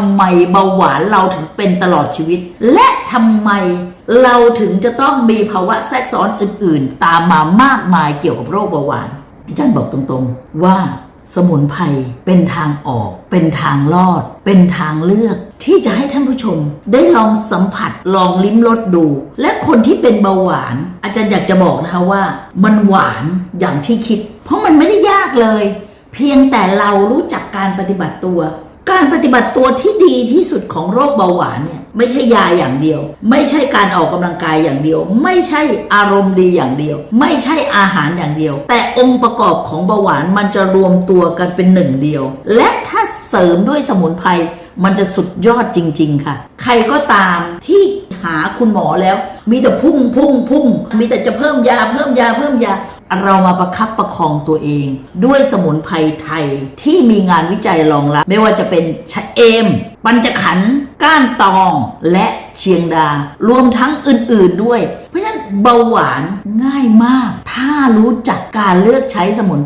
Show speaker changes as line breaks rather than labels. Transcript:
ำไมเบาหวานเราถึงเป็นตลอดชีวิต และทำไมเราถึงจะต้องมีภาวะแทรกซ้อนอื่นๆ ตามมามากมายเกี่ยวกับโรคเบาหวานอาจารย์บอกตรงๆว่าสมุนไพรเป็นทางออก เป็นทางรอด เป็นทางเลือก ที่จะให้ท่านผู้ชม ได้ลองสัมผัสลองลิ้มรสดู และคนที่เป็นเบาหวาน อาจารย์อยากจะบอกนะคะว่า มันหวานอย่างที่คิด เพราะมันไม่ได้ยากเลย เพียงแต่เรารู้จักการปฏิบัติตัว การปฏิบัติตัวที่ดีที่สุดของโรคเบาหวานเนี่ยไม่ใช่ยาอย่างเดียว ไม่ใช่การออกกำลังกายอย่างเดียว ไม่ใช่อารมณ์ดีอย่างเดียว ไม่ใช่อาหารอย่างเดียว แต่องค์ประกอบของเบาหวานมันจะรวมตัวกันเป็นหนึ่งเดียว และถ้าเสริมด้วยสมุนไพรมันจะสุดยอดจริง ๆ ค่ะ ใครก็ตามที่ หาคุณหมอแล้ว มีแต่พุ่งพุ่งพุ่งมีแต่จะเพิ่มยาเพิ่มยาเพิ่มยา เรามาประคับประคองตัวเอง ด้วยสมุนไพรไทยที่มีงานวิจัยรองรับ ไม่ว่าจะเป็นชะเอม ปัญจขันก้านตองและเชียงดา รวมทั้งอื่น ๆด้วย เพราะฉะนั้นเบาหวานง่ายมาก ถ้ารู้จักการเลือกใช้สมุน